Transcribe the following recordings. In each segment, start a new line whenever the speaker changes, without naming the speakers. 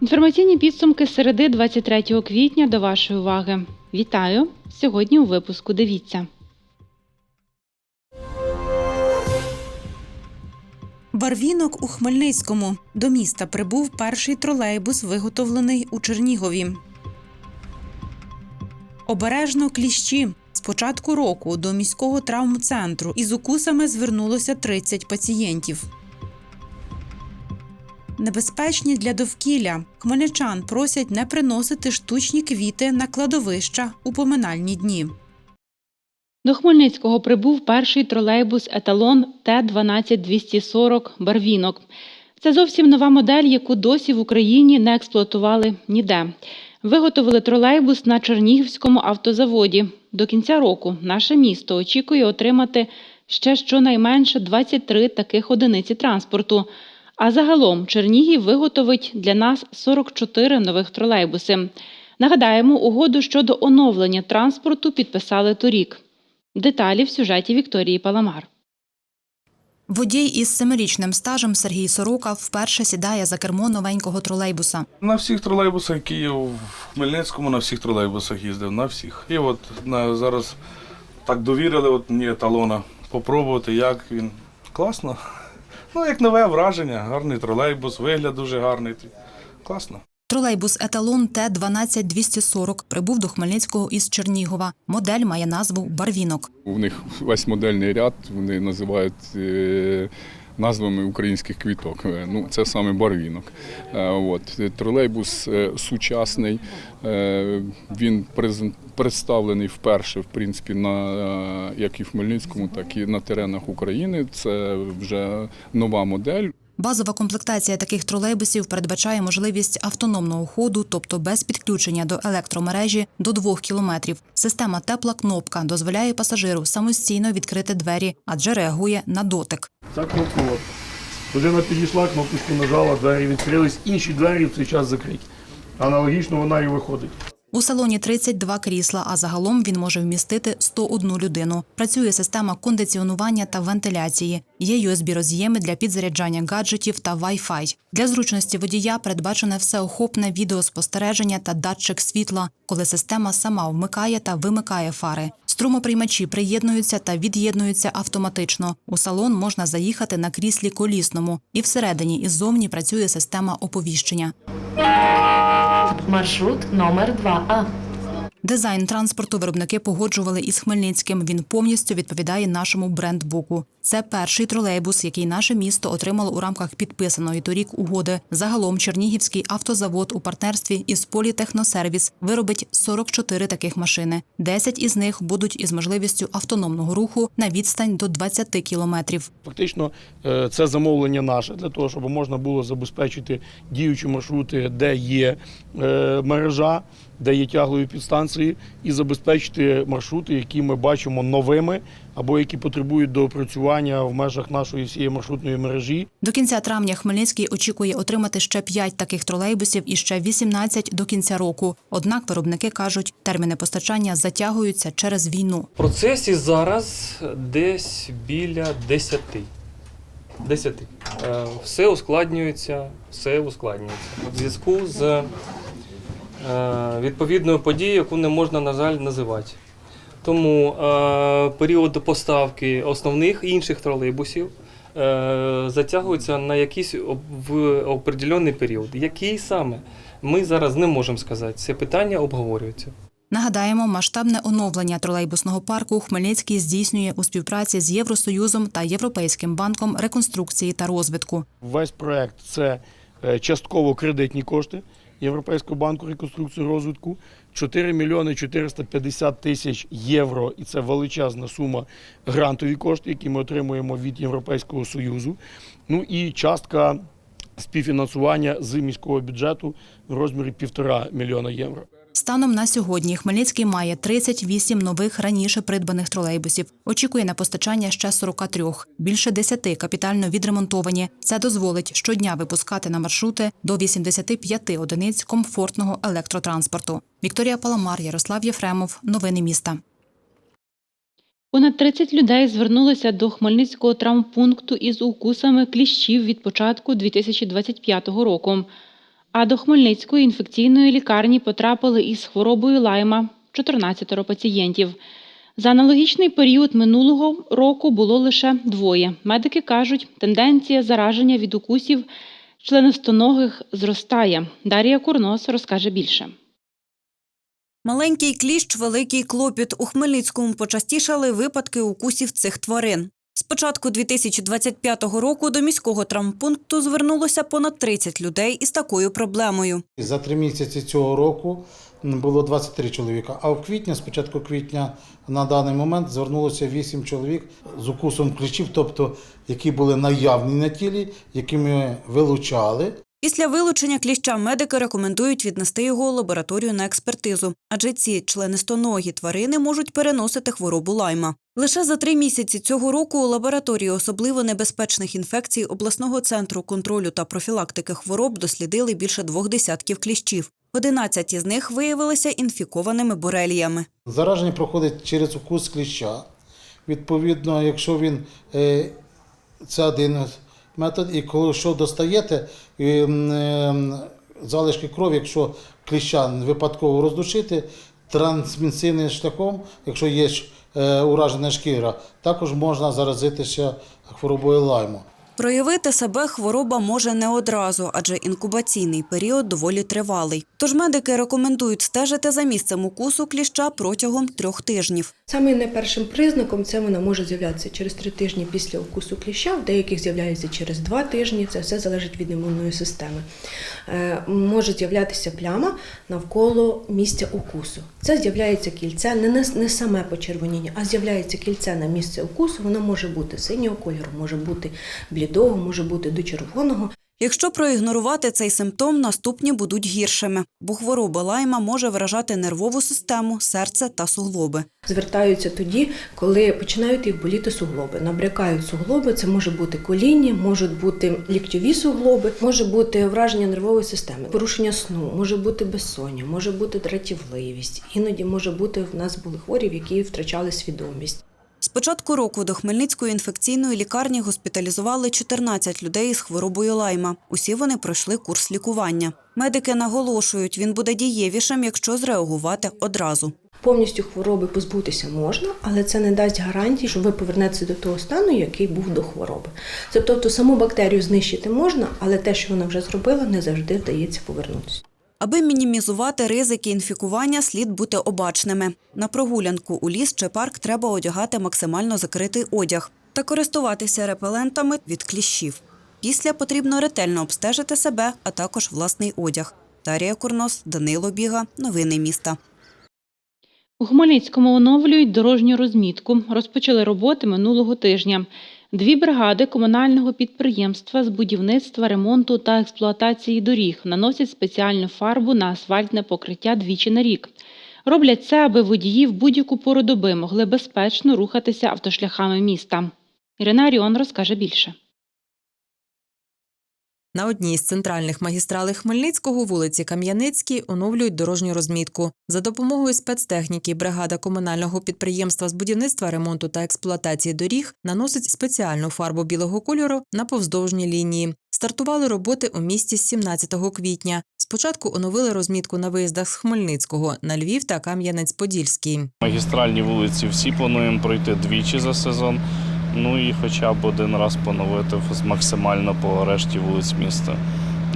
Інформаційні підсумки середи 23 квітня до вашої уваги. Вітаю! Сьогодні у випуску дивіться.
Барвінок у Хмельницькому. До міста прибув перший тролейбус, виготовлений у Чернігові. Обережно кліщі. З початку року до міського травмцентру із укусами звернулося 30 пацієнтів. Небезпечні для довкілля. Хмельничан просять не приносити штучні квіти на кладовища у поминальні дні.
До Хмельницького прибув перший тролейбус еталон Т-12240 Барвінок. Це зовсім нова модель, яку досі в Україні не експлуатували ніде. Виготовили тролейбус на Чернігівському автозаводі. До кінця року наше місто очікує отримати ще щонайменше 23 таких одиниці транспорту. А загалом Чернігів виготовить для нас 44 нових тролейбуси. Нагадаємо, угоду щодо оновлення транспорту підписали торік. Деталі в сюжеті Вікторії Паламар.
Водій із семирічним стажем Сергій Сорока вперше сідає за кермо новенького тролейбуса.
На всіх тролейбусах, які є в Хмельницькому, на всіх тролейбусах їздив, на всіх. І от на, зараз так довірили от мені еталона попробувати, як він. Класно. Ну, як нове враження, гарний тролейбус, вигляд дуже гарний. Класно.
Тролейбус еталон Т-12240 прибув до Хмельницького із Чернігова. Модель має назву Барвінок.
У них весь модельний ряд вони називають е, назвами українських квіток. Е, Ну, це саме барвінок. Е, От. Тролейбус сучасний. Він представлений вперше, в принципі, на, як і в Хмельницькому, так і на теренах України. Це вже нова модель.
Базова комплектація таких тролейбусів передбачає можливість автономного ходу, тобто без підключення до електромережі до 2 кілометрів. Система тепла кнопка дозволяє пасажиру самостійно відкрити двері, адже реагує на дотик.
Ця кнопка от. Людина підійшла, кнопочку нажала, двері відкрились, інші двері в цей час закриті. Аналогічно вона і виходить.
У салоні 32 крісла, а загалом він може вмістити 101 людину. Працює система кондиціонування та вентиляції. Є USB-роз'єми для підзаряджання гаджетів та Wi-Fi. Для зручності водія передбачене всеохопне відеоспостереження та датчик світла, коли система сама вмикає та вимикає фари. Струмоприймачі приєднуються та від'єднуються автоматично. У салон можна заїхати на кріслі колісному, і всередині і ззовні працює система оповіщення.
Маршрут номер 2А.
Дизайн транспорту виробники погоджували із Хмельницьким. Він повністю відповідає нашому брендбуку. Це перший тролейбус, який наше місто отримало у рамках підписаної торік угоди. Загалом Чернігівський автозавод у партнерстві із Політехносервіс виробить 44 таких машини. 10 із них будуть із можливістю автономного руху на відстань до 20 кілометрів.
Фактично, е, це замовлення наше для того, щоб можна було забезпечити діючі маршрути, де є е, мережа, де є тяглові підстанції, і забезпечити маршрути, які ми бачимо новими або які потребують доопрацювання в межах нашої всієї маршрутної мережі.
До кінця травня Хмельницький очікує отримати ще 5 таких тролейбусів і ще 18 до кінця року. Однак виробники кажуть, терміни постачання затягуються через війну.
В процесі зараз десь біля 10. 10. Е, Все ускладнюється, все ускладнюється. В зв'язку з е, відповідною подією, яку не можна, на жаль, називати. Тому е, період поставки основних інших тролейбусів е, затягується на якийсь об- в определений період. Який саме? Ми зараз не можемо сказати. Це питання обговорюється.
Нагадаємо, масштабне оновлення тролейбусного парку Хмельницький здійснює у співпраці з Євросоюзом та Європейським банком реконструкції та розвитку.
Весь проект це е, частково кредитні кошти Європейського банку реконструкції і розвитку. 4 мільйони 450 тисяч євро, і це величезна сума грантові кошти, які ми отримуємо від Європейського Союзу. Ну і частка співфінансування з міського бюджету в розмірі півтора мільйона євро.
Станом на сьогодні Хмельницький має 38 нових раніше придбаних тролейбусів. Очікує на постачання ще 43. Більше 10 капітально відремонтовані. Це дозволить щодня випускати на маршрути до 85 одиниць комфортного електротранспорту. Вікторія Паламар, Ярослав Єфремов. Новини міста.
Понад 30 людей звернулися до Хмельницького травмпункту із укусами кліщів від початку 2025 року. А до Хмельницької інфекційної лікарні потрапили із хворобою лайма 14 пацієнтів. За аналогічний період минулого року було лише двоє. Медики кажуть, тенденція зараження від укусів членистоногих зростає. Дар'я Курнос розкаже більше.
Маленький кліщ, великий клопіт. У Хмельницькому почастішали випадки укусів цих тварин. Початку 2025 року до міського травмпункту звернулося понад 30 людей із такою проблемою.
За три місяці цього року було 23 чоловіка. А в квітні, з початку квітня, на даний момент звернулося 8 чоловік з укусом ключів, тобто які були наявні на тілі, які ми вилучали.
Після вилучення кліща медики рекомендують віднести його у лабораторію на експертизу, адже ці членистоногі тварини можуть переносити хворобу лайма. Лише за три місяці цього року у лабораторії особливо небезпечних інфекцій обласного центру контролю та профілактики хвороб дослідили більше двох десятків кліщів. 11 із них виявилися інфікованими бореліями.
Зараження проходить через укус кліща. Відповідно, якщо він е, це один метод, і коли що достаєте, і, м, е, залишки крові, якщо кліща випадково роздушити, трансмісійним шляхом, якщо є е, уражена шкіра, також можна заразитися хворобою лайму.
Проявити себе хвороба може не одразу, адже інкубаційний період доволі тривалий. Тож медики рекомендують стежити за місцем укусу кліща протягом трьох тижнів.
Саме найпершим признаком це вона може з'являтися через три тижні після укусу кліща, в деяких з'являється через два тижні. Це все залежить від імунної системи. Е, може з'являтися пляма навколо місця укусу. Це з'являється кільце, не, не, саме почервоніння, а з'являється кільце на місце укусу. Воно може бути синього кольору, може бути блідого, може бути до червоного.
Якщо проігнорувати цей симптом, наступні будуть гіршими, бо хвороба лайма може вражати нервову систему, серце та суглоби.
Звертаються тоді, коли починають їх боліти суглоби. Набрякають суглоби, це може бути коління, можуть бути ліктьові суглоби, може бути враження нервової системи, порушення сну, може бути безсоння, може бути дратівливість. Іноді може бути в нас були хворі, які втрачали свідомість.
З початку року до Хмельницької інфекційної лікарні госпіталізували 14 людей з хворобою лайма. Усі вони пройшли курс лікування. Медики наголошують, він буде дієвішим, якщо зреагувати одразу.
Повністю хвороби позбутися можна, але це не дасть гарантії, що ви повернетеся до того стану, який був до хвороби. Тобто саму бактерію знищити можна, але те, що вона вже зробила, не завжди вдається повернутися.
Аби мінімізувати ризики інфікування, слід бути обачними. На прогулянку у ліс чи парк треба одягати максимально закритий одяг та користуватися репелентами від кліщів. Після потрібно ретельно обстежити себе, а також власний одяг. Дарія Курнос, Данило Біга. Новини міста.
У Хмельницькому оновлюють дорожню розмітку. Розпочали роботи минулого тижня. Дві бригади комунального підприємства з будівництва, ремонту та експлуатації доріг наносять спеціальну фарбу на асфальтне покриття двічі на рік. Роблять це, аби водії в будь-яку пору доби могли безпечно рухатися автошляхами міста. Ірина Аріон розкаже більше.
На одній з центральних магістралей Хмельницького вулиці Кам'яницькій оновлюють дорожню розмітку. За допомогою спецтехніки бригада комунального підприємства з будівництва, ремонту та експлуатації доріг наносить спеціальну фарбу білого кольору на повздовжні лінії. Стартували роботи у місті з 17 квітня. Спочатку оновили розмітку на виїздах з Хмельницького на Львів та Кам'янець-Подільський.
Магістральні вулиці всі плануємо пройти двічі за сезон. Ну і хоча б один раз поновити максимально по решті вулиць міста.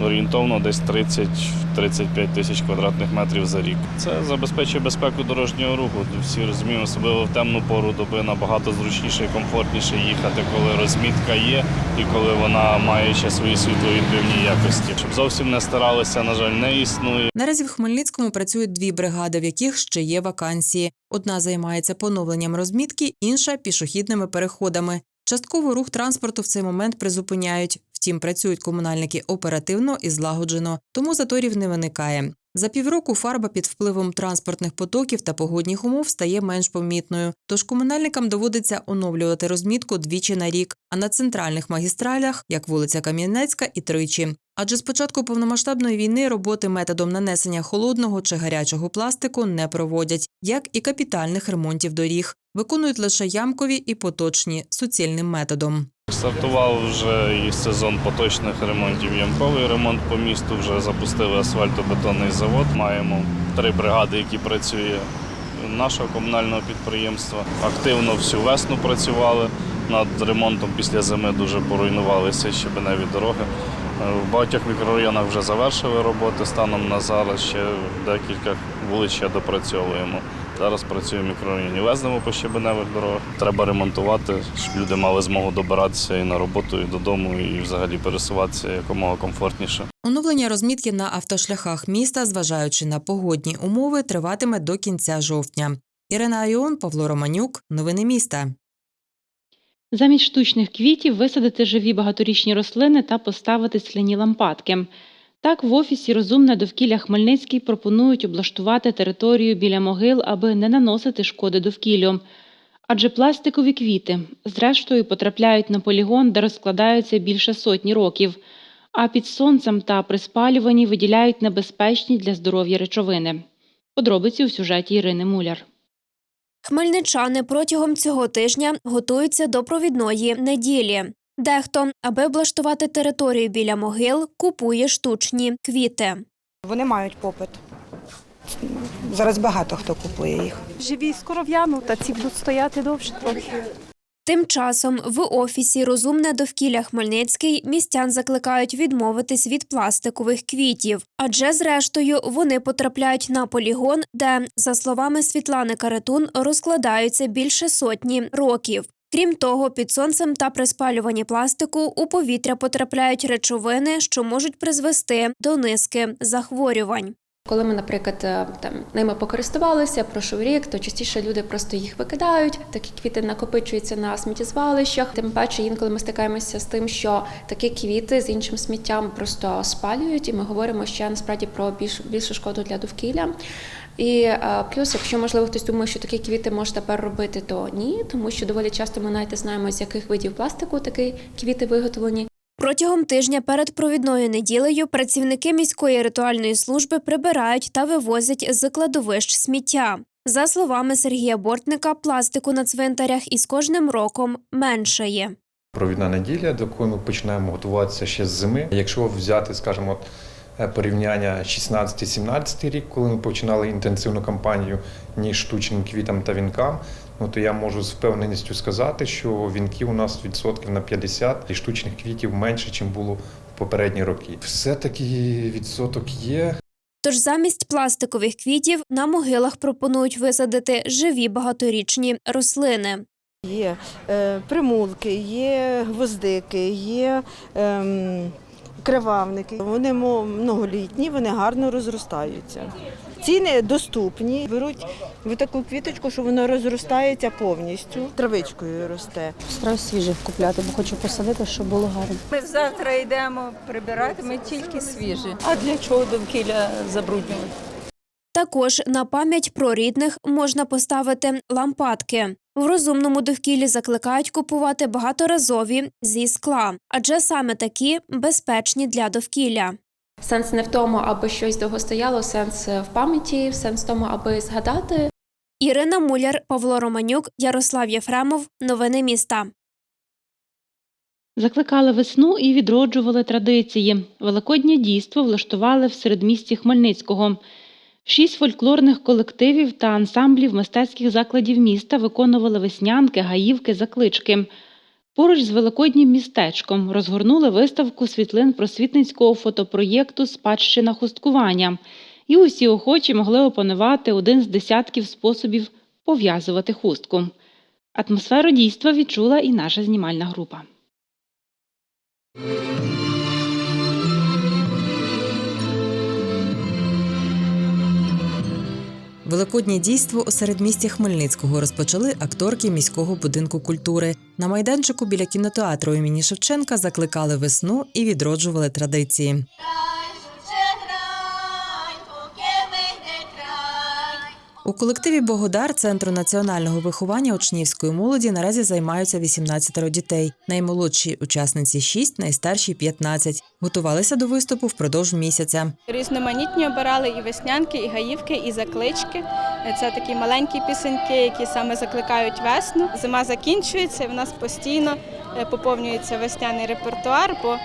Орієнтовно десь 30-35 тисяч квадратних метрів за рік. Це забезпечує безпеку дорожнього руху. Всі розуміємо, особливо в темну пору доби набагато зручніше і комфортніше їхати, коли розмітка є і коли вона має ще свої світловідбивні якості. Щоб зовсім не старалися, на жаль, не існує.
Наразі в Хмельницькому працюють дві бригади, в яких ще є вакансії. Одна займається поновленням розмітки, інша пішохідними переходами. Частково рух транспорту в цей момент призупиняють. Втім, працюють комунальники оперативно і злагоджено, тому заторів не виникає. За півроку фарба під впливом транспортних потоків та погодних умов стає менш помітною, тож комунальникам доводиться оновлювати розмітку двічі на рік, а на центральних магістралях, як вулиця Кам'янецька, і тричі. Адже з початку повномасштабної війни роботи методом нанесення холодного чи гарячого пластику не проводять, як і капітальних ремонтів доріг. Виконують лише ямкові і поточні суцільним методом.
Стартував вже і сезон поточних ремонтів. Ямковий ремонт по місту. Вже запустили асфальтобетонний завод. Маємо три бригади, які працює нашого комунального підприємства. Активно всю весну працювали над ремонтом. Після зими дуже поруйнувалися щебеневі дороги. Е, В багатьох мікрорайонах вже завершили роботи. Станом на зараз ще декілька вулиць ще допрацьовуємо. Зараз працюю в мікрорайоні Лезнево по щебеневих дорогах. Треба ремонтувати, щоб люди мали змогу добиратися і на роботу, і додому, і взагалі пересуватися якомога комфортніше.
Оновлення розмітки на автошляхах міста, зважаючи на погодні умови, триватиме до кінця жовтня. Ірина Айон, Павло Романюк. Новини міста.
Замість штучних квітів висадити живі багаторічні рослини та поставити скляні лампадки. Так, в офісі Розумне довкілля Хмельницький пропонують облаштувати територію біля могил, аби не наносити шкоди довкіллю. Адже пластикові квіти, зрештою, потрапляють на полігон, де розкладаються більше сотні років, а під сонцем та при спалюванні виділяють небезпечні для здоров'я речовини. Подробиці у сюжеті Ірини Муляр.
Хмельничани протягом цього тижня готуються до провідної неділі. Дехто, аби облаштувати територію біля могил, купує штучні квіти.
Вони мають попит. Зараз багато хто купує їх.
Живі скоро в'януть, та ці будуть стояти довше трохи.
Тим часом в офісі Розумне довкілля Хмельницький містян закликають відмовитись від пластикових квітів, адже зрештою вони потрапляють на полігон, де, за словами Світлани Каретун, розкладаються більше сотні років. Крім того, під сонцем та при спалюванні пластику у повітря потрапляють речовини, що можуть призвести до низки захворювань.
Коли ми, наприклад, е, там ними покористувалися, пройшов рік, то частіше люди просто їх викидають. Такі квіти накопичуються на сміттєзвалищах. Тим паче, інколи ми стикаємося з тим, що такі квіти з іншим сміттям просто спалюють, і ми говоримо ще насправді про більш більшу шкоду для довкілля. І е, плюс, якщо можливо хтось думає, що такі квіти можна тепер робити, то ні, тому що доволі часто ми навіть знаємо, з яких видів пластику такі квіти виготовлені.
Протягом тижня перед провідною неділею працівники міської ритуальної служби прибирають та вивозять з кладовищ сміття. За словами Сергія Бортника, пластику на цвинтарях із кожним роком меншає.
Провідна неділя, до якої ми починаємо готуватися ще з зими. Якщо взяти, скажімо, порівняння 16-17 рік, коли ми починали інтенсивну кампанію ніж штучним квітам та вінкам, ну то я можу з впевненістю сказати, що вінків у нас відсотків на 50 і штучних квітів менше, ніж було в попередні роки. Все-таки відсоток є.
Тож замість пластикових квітів на могилах пропонують висадити живі багаторічні рослини.
Є е, примулки, є гвоздики, є ем, кривавники. Вони многолітні, вони гарно розростаються. Ціни доступні. Беруть в таку квіточку, що вона розростається повністю. Травичкою росте.
Стараюсь свіжих купляти, бо хочу посадити, щоб було гарно.
Ми завтра йдемо прибирати, ми тільки свіжі.
А для чого довкілля забруднювати?
Також на пам'ять про рідних можна поставити лампадки. В розумному довкіллі закликають купувати багаторазові зі скла, адже саме такі безпечні для довкілля.
Сенс не в тому, аби щось довго стояло, сенс в пам'яті, сенс в тому, аби згадати,
Ірина Муляр, Павло Романюк, Ярослав Єфремов. Новини міста.
Закликали весну і відроджували традиції. Великоднє дійство влаштували в середмісті Хмельницького. Шість фольклорних колективів та ансамблів мистецьких закладів міста виконували веснянки, гаївки, заклички. Поруч з великоднім містечком розгорнули виставку світлин просвітницького фотопроєкту Спадщина хусткування. І усі охочі могли опанувати один з десятків способів пов'язувати хустку. Атмосферу дійства відчула і наша знімальна група.
Великоднє дійство у середмісті Хмельницького розпочали акторки міського будинку культури. На майданчику біля кінотеатру імені Шевченка закликали весну і відроджували традиції. У колективі Богодар Центру національного виховання учнівської молоді наразі займаються 18 дітей. Наймолодші учасниці 6, найстарші 15. Готувалися до виступу впродовж місяця.
Різноманітні обирали і веснянки, і гаївки, і заклички. Це такі маленькі пісеньки, які саме закликають весну. Зима закінчується, і в нас постійно е, поповнюється весняний репертуар, бо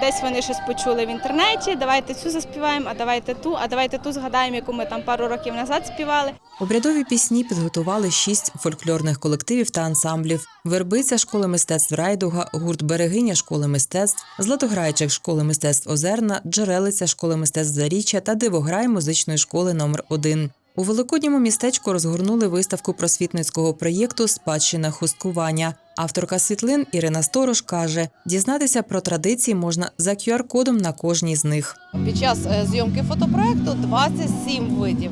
десь вони щось почули в інтернеті. Давайте цю заспіваємо, а давайте ту, а давайте ту згадаємо, яку ми там пару років назад співали.
Обрядові пісні підготували шість фольклорних колективів та ансамблів: Вербиця школи мистецтв Райдуга, гурт Берегиня школи мистецтв, Златограйчик школи мистецтв Озерна, Джерелиця школи мистецтв Заріччя та Дивограй музичної школи номер 1 У великодньому містечку розгорнули виставку просвітницького проєкту Спадщина хусткування. Авторка світлин Ірина Сторож каже: дізнатися про традиції можна за QR-кодом на кожній з них.
Під час е, зйомки фотопроекту 27 видів.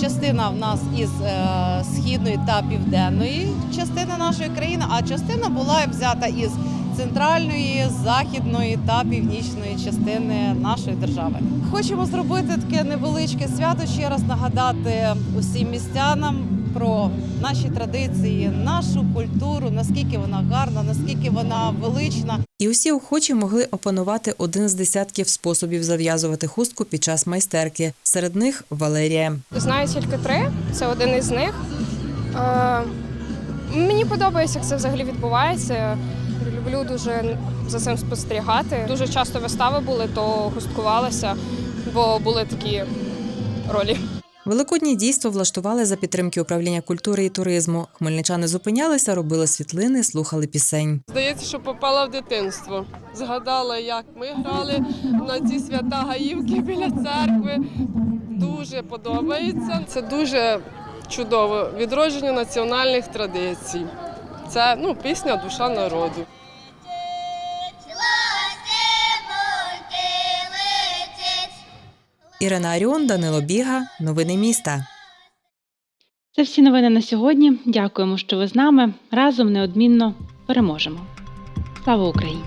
Частина в нас із е, східної та південної частини нашої країни, а частина була взята із центральної, західної та північної частини нашої держави. Хочемо зробити таке невеличке свято, ще раз нагадати усім містянам про наші традиції, нашу культуру, наскільки вона гарна, наскільки вона велична.
І усі охочі могли опанувати один з десятків способів зав'язувати хустку під час майстерки. Серед них Валерія.
Знаю тільки три, це один із них. Е, мені подобається, як це взагалі відбувається. Люблю дуже за цим спостерігати. Дуже часто вистави були, то густкувалася, бо були такі ролі.
Великодні дійство влаштували за підтримки управління культури і туризму. Хмельничани зупинялися, робили світлини, слухали пісень.
Здається, що попала в дитинство. Згадала, як ми грали на ці свята Гаївки біля церкви. Дуже подобається. Це дуже чудово. Відродження національних традицій. Це ну, пісня Душа народу.
Ірина Аріон, Данило Біга. Новини міста.
Це всі новини на сьогодні. Дякуємо, що ви з нами. Разом неодмінно переможемо. Слава Україні!